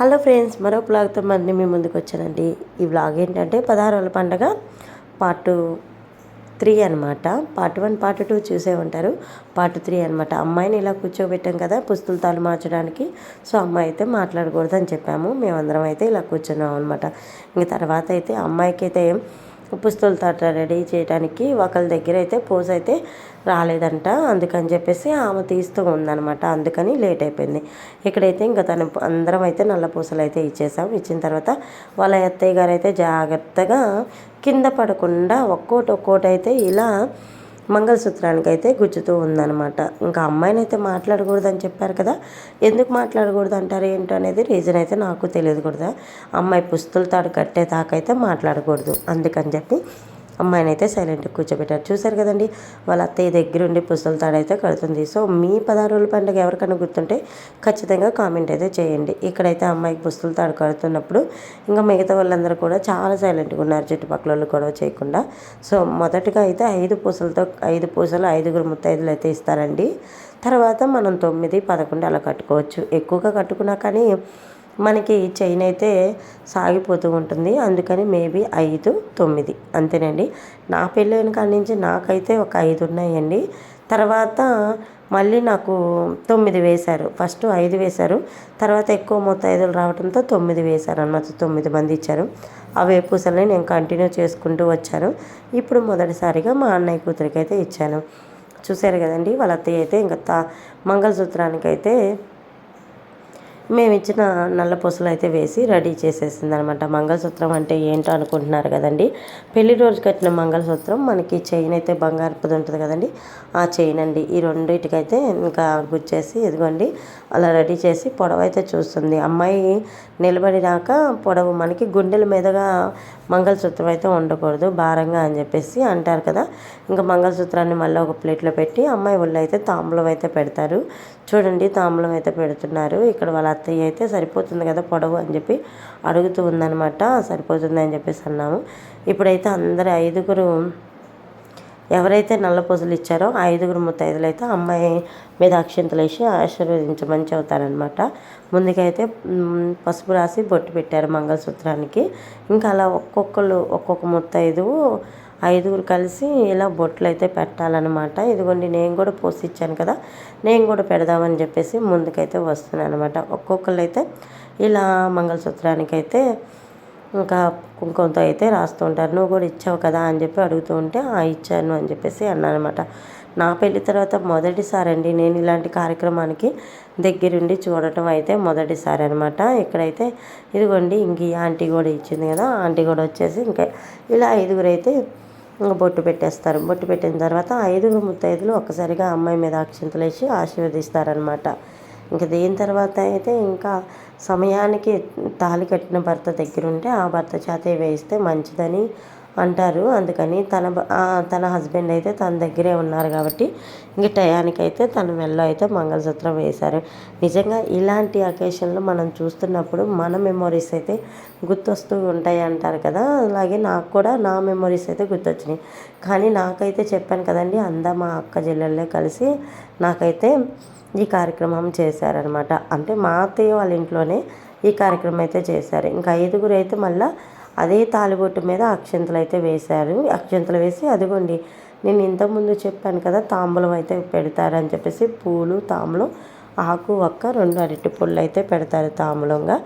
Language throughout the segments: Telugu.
హలో ఫ్రెండ్స్ మరో బ్లాగ్తో మళ్ళీ మీ ముందుకు వచ్చానండి. ఈ బ్లాగ్ ఏంటంటే పదహారుల పండగ పార్ట్ త్రీ అనమాట పార్ట్ వన్ పార్ట్ టూ చూసే ఉంటారు. పార్ట్ త్రీ అనమాట అమ్మాయిని ఇలా కూర్చోబెట్టాం కదా పుస్తకాలు మార్చడానికి. సో అమ్మాయి అయితే మాట్లాడకూడదు అని చెప్పాము. మేమందరం అయితే ఇలా కూర్చున్నాం అనమాట ఇంక తర్వాత అయితే అమ్మాయికి అయితే పుస్తల తాట రెడీ చేయడానికి ఒకళ్ళ దగ్గర అయితే పోజ్ అయితే రాలేదంట. అందుకని చెప్పేసి ఆమె తీస్తూ ఉందనమాట అందుకని లేట్ అయిపోయింది. ఇక్కడైతే ఇంకా తను అందరం అయితే నల్ల పూసలు అయితే ఇచ్చేసాం. ఇచ్చిన తర్వాత వాళ్ళ అత్తయ్య గారు అయితే జాగ్రత్తగా కింద పడకుండా ఒక్కోటి ఒక్కోటి అయితే ఇలా మంగళసూత్రానికి అయితే గుచ్చుతూ ఉందనమాట ఇంకా అమ్మాయిని అయితే మాట్లాడకూడదని చెప్పారు కదా. ఎందుకు మాట్లాడకూడదు అంటారు ఏంటో అనేది రీజన్ అయితే నాకు తెలియదు కూడా. అమ్మాయి పుస్తుల తాడు కట్టే తాకైతే మాట్లాడకూడదు. అందుకని చెప్పి అమ్మాయిని అయితే సైలెంట్గా కూర్చోబెట్టారు. చూశారు కదండి వాళ్ళ అత్తయ్య దగ్గర ఉండి పుస్తల తాడైతే కడుతుంది. సో మీ పదహారు రోజుల పండుగ ఎవరికైనా గుర్తుంటే ఖచ్చితంగా కామెంట్ అయితే చేయండి. ఇక్కడైతే అమ్మాయికి పుస్తలు తాడు కడుతున్నప్పుడు ఇంకా మిగతా వాళ్ళందరూ కూడా చాలా సైలెంట్గా ఉన్నారు. చుట్టుపక్కల వాళ్ళు గొడవ చేయకుండా. సో మొదటగా అయితే ఐదు పూసలతో ఐదు పూసలు ఐదుగురు ముత్తైదులు అయితే ఇస్తారండి. తర్వాత మనం తొమ్మిది పదకొండు అలా కట్టుకోవచ్చు. ఎక్కువగా కట్టుకున్నా కానీ మనకి చైన్ అయితే సాగిపోతూ ఉంటుంది. అందుకని మేబీ ఐదు తొమ్మిది. అంతేనండి. నా పెళ్ళైన కాడి నుంచి నాకైతే ఒక ఐదు ఉన్నాయండి. తర్వాత మళ్ళీ నాకు తొమ్మిది వేశారు. ఫస్ట్ ఐదు వేశారు. తర్వాత ఎక్కువ మొత్తం ఐదులు రావడంతో తొమ్మిది వేశారు అనమాట తొమ్మిది మంది ఇచ్చారు. ఆ వేపూసల్ని నేను కంటిన్యూ చేసుకుంటూ వచ్చాను. ఇప్పుడు మొదటిసారిగా మా అన్నయ్య కూతురికి అయితే ఇచ్చాను. చూశారు కదండి? వాళ్ళ అత్తయ్య అయితే ఇంకా తా మంగళసూత్రానికి అయితే మేము ఇచ్చిన నల్ల పూసలు అయితే వేసి రెడీ చేసేసింది అనమాట మంగళసూత్రం అంటే ఏంటో అనుకుంటున్నారు కదండి. పెళ్ళి రోజు కట్టిన మంగళసూత్రం మనకి చైన్ అయితే బంగారుపుది ఉంటుంది కదండి. ఆ చైన్ అండి. ఈ రెండింటికైతే ఇంకా గుచ్చేసి ఇదిగోండి అలా రెడీ చేసి పొడవ అయితే చూస్తుంది. అమ్మాయి నిలబడినాక పొడవు మనకి గుండెల మీదుగా మంగళసూత్రం అయితే ఉండకూడదు భారంగా అని చెప్పేసి అంటారు కదా. ఇంకా మంగళసూత్రాన్ని మళ్ళీ ఒక ప్లేట్లో పెట్టి అమ్మాయి ఒళ్ళు అయితే తాంబూలం అయితే పెడతారు. చూడండి తాంబూలం అయితే పెడుతున్నారు. ఇక్కడ వాళ్ళ అత్తయ్య అయితే సరిపోతుంది కదా పొడవు అని చెప్పి అడుగుతూ ఉందనమాట సరిపోతుంది అని చెప్పేసి అన్నాము. ఇప్పుడైతే అందరు ఐదుగురు ఎవరైతే నల్ల పూసలు ఇచ్చారో ఆ ఐదుగురు ముత్తైదులు అయితే అమ్మాయి మీద అక్షింతలు వేసి ఆశీర్వదించమని చెబుతారనమాట ముందుకైతే పసుపు రాసి బొట్టు పెట్టారు మంగళసూత్రానికి. ఇంకా అలా ఒక్కొక్కరు ఒక్కొక్క ముత్తైదు ఐదుగురు కలిసి ఇలా బొట్లు అయితే పెట్టాలన్నమాట. ఇదిగోండి నేను కూడా పోసిచ్చాను కదా నేను కూడా పెడదామని చెప్పేసి ముందుకైతే వస్తున్నాను అనమాట ఒక్కొక్కరు అయితే ఇలా మంగళసూత్రానికి అయితే ఇంకా కుంకుమతో అయితే రాస్తూ ఉంటారు. నువ్వు కూడా ఇచ్చావు కదా అని చెప్పి అడుగుతూ ఉంటే ఆ ఇచ్చాను అని చెప్పేసి అన్నానమాట నా పెళ్ళి తర్వాత మొదటిసారి అండి నేను ఇలాంటి కార్యక్రమానికి దగ్గరుండి చూడటం అయితే మొదటిసారి అనమాట ఇక్కడైతే ఇదిగోండి ఇంక ఈ ఆంటీ కూడా ఇచ్చింది కదా ఆంటీ కూడా వచ్చేసి ఇంకా ఇలా ఐదుగురు అయితే ఇంకా బొట్టు పెట్టేస్తారు. బొట్టు పెట్టిన తర్వాత ఐదుగురు ముత్తైదులు ఒక్కసారిగా అమ్మాయి మీద అక్షింతలు వేసి ఆశీర్వదిస్తారనమాట ఇంకా దీని తర్వాత అయితే ఇంకా సమయానికి తాళి కట్టిన భర్త దగ్గర ఉంటే ఆ భర్త చేతే వేయిస్తే మంచిదని అంటారు. అందుకని తన తన హస్బెండ్ అయితే తన దగ్గరే ఉన్నారు కాబట్టి ఇంక టయానికి అయితే తన మెల్లో అయితే మంగళసూత్రం వేశారు. నిజంగా ఇలాంటి అకేషన్లో మనం చూస్తున్నప్పుడు మన మెమొరీస్ అయితే గుర్తొస్తూ ఉంటాయి అంటారు కదా. అలాగే నాకు కూడా నా మెమొరీస్ అయితే గుర్తొచ్చినాయి. కానీ నాకైతే చెప్పాను కదండి అందా మా అక్క చెల్లెళ్ళే కలిసి నాకైతే ఈ కార్యక్రమం చేశారనమాట. అంటే మా అత్తయ్య వాళ్ళ ఇంట్లోనే ఈ కార్యక్రమం అయితే చేశారు. ఇంకా ఐదుగురు అయితే మళ్ళీ అదే తాలిబొట్టు మీద అక్షంతలు అయితే వేశారు. అక్షంతలు వేసి అదిగోండి నేను ఇంతకుముందు చెప్పాను కదా తాంబూలం అయితే పెడతారని చెప్పేసి పూలు తాంబూలం ఆకు ఒక్క రెండు అరటి పుళ్ళు అయితే పెడతారు తాంబూలంగా.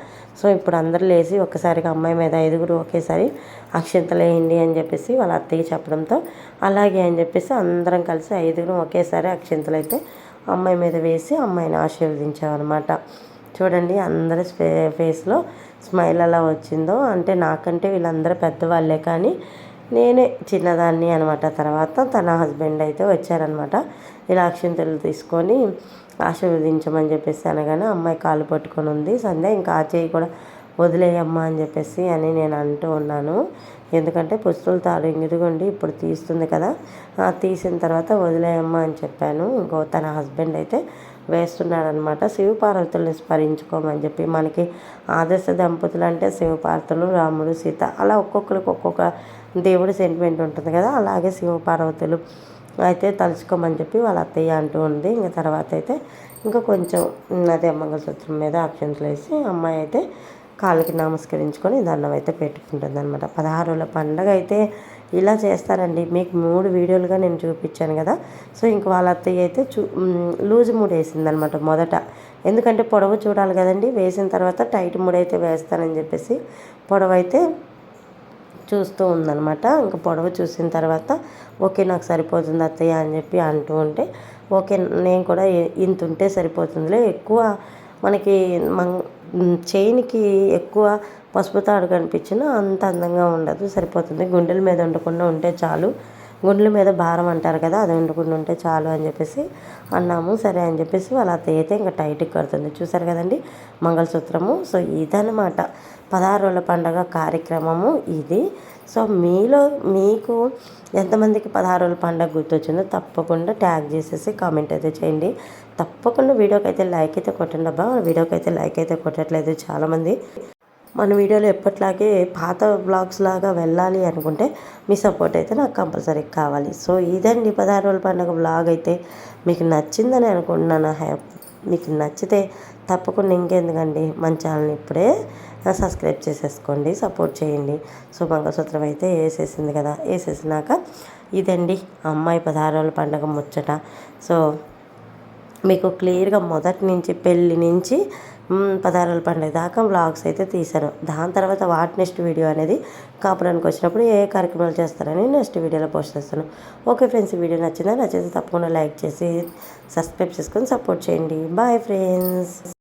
సో ఇప్పుడు అందరు లేచి ఒక్కసారిగా అమ్మాయి మీద ఐదుగురు ఒకేసారి అక్షంతలు వేయండి అని చెప్పేసి వాళ్ళ అత్తయ్య చెప్పడంతో అలాగే అని చెప్పేసి అందరం కలిసి ఐదుగురు ఒకేసారి అక్షంతలు అయితే అమ్మాయి మీద వేసి అమ్మాయిని ఆశీర్వదించామన్నమాట. చూడండి అందరి ఫే ఫేస్లో స్మైల్ ఎలా వచ్చిందో అంటే నాకంటే వీళ్ళందరూ పెద్దవాళ్ళే కానీ నేనే చిన్నదాన్ని అనమాట తర్వాత తన హస్బెండ్ అయితే వచ్చారనమాట ఇలా అక్షింతలు తీసుకొని ఆశీర్వదించమని చెప్పేసి అనగానే అమ్మాయి కాలు పట్టుకొని ఉంది. సంధ్య ఇంకా ఆ చేయి కూడా వదిలేయమ్మా అని చెప్పేసి అని నేను అంటూ ఉన్నాను. ఎందుకంటే పుస్తులు తాడు ఇదిగోండి ఇప్పుడు తీస్తుంది కదా. తీసిన తర్వాత వదిలేయమ్మా అని చెప్పాను. ఇంకో తన హస్బెండ్ అయితే వేస్తున్నాడనమాట శివపార్వతుల్ని స్మరించుకోమని చెప్పి మనకి ఆదర్శ దంపతులు అంటే శివపార్వతులు రాముడు సీత అలా ఒక్కొక్కరికి ఒక్కొక్క దేవుడి సెంటిమెంట్ ఉంటుంది కదా. అలాగే శివపార్వతులు అయితే తలుచుకోమని చెప్పి వాళ్ళ అత్తయ్య అంటూ ఉంది. ఇంకా తర్వాత అయితే ఇంకా కొంచెం అదే మంగళసూత్రం మీద అక్షంతలు వేసి అమ్మాయి అయితే కాళ్ళకి నమస్కరించుకొని దండం అయితే పెట్టుకుంటుంది అనమాట పదహారుల పండగ అయితే ఇలా చేస్తారండి. మీకు మూడు వీడియోలుగా నేను చూపించాను కదా. సో ఇంక వాళ్ళ అత్తయ్య అయితే చూ లూజ్ మూడు వేసింది అనమాట మొదట. ఎందుకంటే పొడవు చూడాలి కదండి. వేసిన తర్వాత టైట్ మూడు అయితే వేస్తానని చెప్పేసి పొడవు అయితే చూస్తూ ఉందనమాట ఇంకా పొడవు చూసిన తర్వాత ఓకే నాకు సరిపోతుంది అత్తయ్య అని చెప్పి అంటూ ఉంటే ఓకే నేను కూడా ఇంత ఉంటే సరిపోతుందిలే. ఎక్కువ మనకి మం చైన్కి ఎక్కువ పసుపు తాడు కనిపించినా అంత అందంగా ఉండదు సరిపోతుంది. గుండెల మీద ఉండకుండా ఉంటే చాలు. గుండెల మీద భారం అంటారు కదా అది ఉండకుండా ఉంటే చాలు అని చెప్పేసి అన్నాము. సరే అని చెప్పేసి వాళ్ళ అత్తయ్య ఇంకా టైట్కి కడుతుంది. చూసారు కదండి మంగళసూత్రము. సో ఇదనమాట పదహారు రోజుల పండగ కార్యక్రమము ఇది. సో మీలో మీకు ఎంతమందికి పదహారు రోజుల పండగ గుర్తొచ్చిందో తప్పకుండా ట్యాగ్ చేసేసి కామెంట్ అయితే చేయండి. తప్పకుండా వీడియోకి అయితే లైక్ అయితే కొట్టండి అబ్బా. వీడియోకి అయితే లైక్ అయితే కొట్టట్లేదు చాలామంది. మన వీడియోలో ఎప్పట్లాగే పాత బ్లాగ్స్ లాగా వెళ్ళాలి అనుకుంటే మీ సపోర్ట్ అయితే నాకు కంపల్సరీ కావాలి. సో ఇదండి పదహారు రోజుల పండుగ బ్లాగ్ అయితే. మీకు నచ్చిందని అనుకుంటున్నాను. హ్యాప్ మీకు నచ్చితే తప్పకుండా ఇంకెందుకండి మన ఛానల్ ఇప్పుడే సబ్స్క్రైబ్ చేసేసుకోండి సపోర్ట్ చేయండి. సో మంగళసూత్రం అయితే వేసేసింది కదా వేసేసినాక ఇదండి అమ్మాయి పదహారు రోజుల పండుగ ముచ్చట. సో మీకు క్లియర్గా మొదటి నుంచి పెళ్ళి నుంచి మ్, పదహారుల పండుగ దాకా వ్లాగ్స్ అయితే తీశాను. దాని తర్వాత వాట్ నెక్స్ట్ వీడియో అనేది కాపురానికి వచ్చినప్పుడు ఏ కార్యక్రమాలు చేస్తారని నెక్స్ట్ వీడియోలో పోస్ట్ చేస్తాను. ఓకే ఫ్రెండ్స్ వీడియో నచ్చిందా? నచ్చితే తప్పకుండా లైక్ చేసి సబ్స్క్రైబ్ చేసుకొని సపోర్ట్ చేయండి. Bye friends.